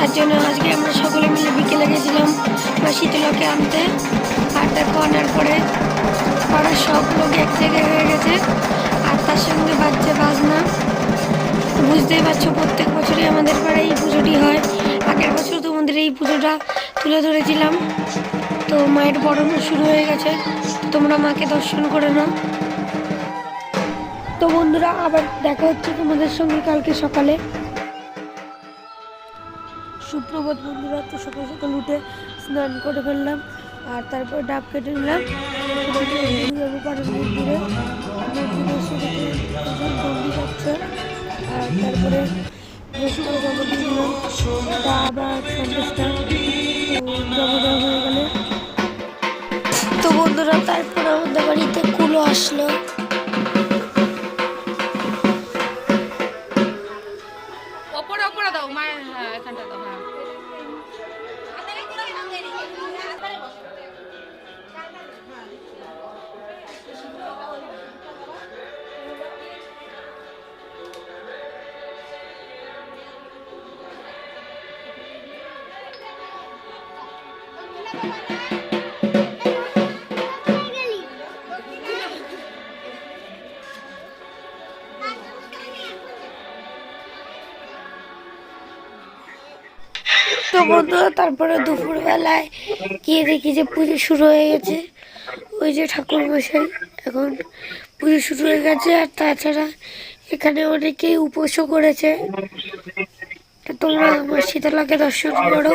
তার জন্য আজকে আমরা সকলে মিলে বিকেলে গেছিলাম শীতলাকে আনতে। আর দেখো আনার পরে পাড়ার সব লোক এক জায়গায় হয়ে গেছে। আর তার সঙ্গে বাচ্চা বাজনা। বুঝতেই পারছ, প্রত্যেক বছরই আমাদের পাড়ায় এই পুজোটি হয়। আগের বছর তোমাদের এই পুজোটা তুলে ধরেছিলাম। তো মায়ের বরণ শুরু হয়ে গেছে। তোমরা মাকে দর্শন করে নাও। তো বন্ধুরা, আবার দেখা হচ্ছে তোমাদের সঙ্গে কালকে সকালে। সুপ্রভাত বন্ধুরা, তো সকাল সকাল উঠে স্নান করে ফেললাম আর তারপর ডাব কেটে নিলাম। যাব পাড়ার মন্দিরে। মন্দিরে যাচ্ছে আর তারপরে রসুন জমা দিয়ে দিলাম হয়ে গেলে। তো বন্ধুরা, তারপর আমাদের বাড়িতে কুলো আসলো। ওপরে ওপরে দাও, মায়ের হ্যাঁ এখানটা দাও হ্যাঁ। তো বন্ধুরা তারপরে দুপুর বেলায় গিয়ে দেখি যে পুজো শুরু হয়ে গেছে। ওই যে ঠাকুর মশাই এখন পুজো শুরু হয়ে গেছে আর তাছাড়া এখানে অনেকেই উপোসও করেছে। তোমরা আমার শীতলাকে দর্শন করো।